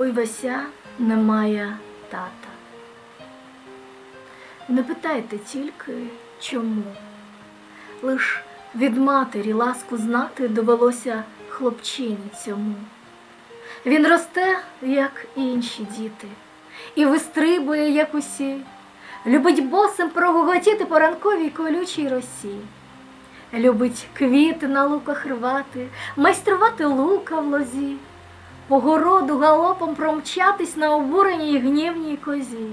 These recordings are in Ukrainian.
Івася немає тата. Не питайте тільки чому. Лиш від матері ласку знати довелося хлопчині цьому. Він росте, як інші діти, і вистрибує, як усі, любить босим прогуготіти по ранковій колючій росі. Любить квіти на луках рвати, майструвати лука в лозі, по городу галопом промчатись на обуреній гнівній козі.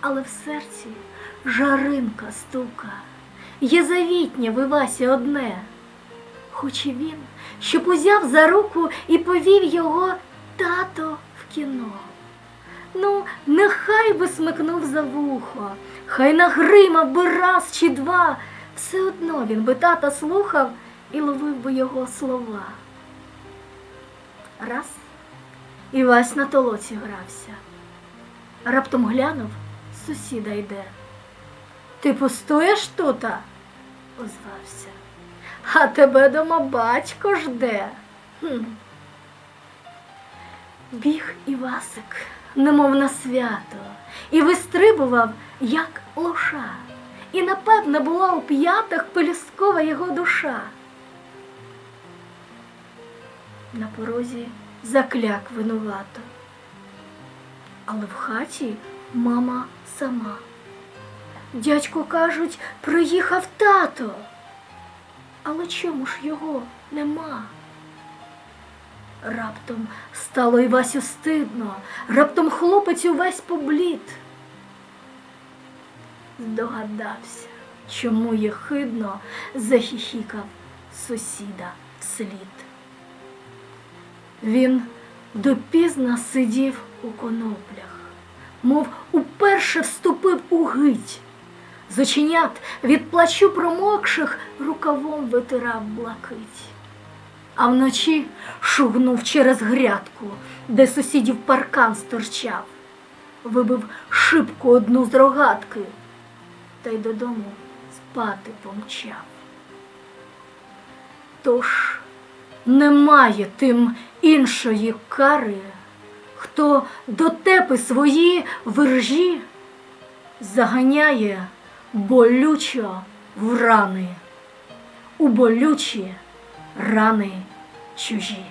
Але в серці жаринка стука, є завітнє в Івасі одне. Хоче він, щоб узяв за руку і повів його тато в кіно. Ну, нехай би смикнув за вухо, хай нагримав би раз чи два, все одно він би тата слухав і ловив би його слова. Раз Івась на толоці грався. Раптом глянув, сусіда йде. Ти постоїш тута? озвався. А тебе дома батько жде. Хм. Біг Івасик, немов на свято, і вистрибував, як лоша, і напевне була у п'ятах пелюсткова його душа. На порозі закляк винувато, але в хаті мама сама. Дядько кажуть, приїхав тато. Але чому ж його нема? Раптом стало Івасю стидно, раптом хлопець увесь поблід. Здогадався, чому є хидно, захіхікав сусіда вслід. Він допізна сидів у коноплях, мов уперше вступив у гить. З оченят від плачу промокших рукавом витирав блакить. А вночі шугнув через грядку, де сусідів паркан сторчав, вибив шибку одну з рогатки, та й додому спати помчав. Тож немає тим іншої кари, хто дотепи свої вержі заганяє болючо в рани, у болючі рани чужі.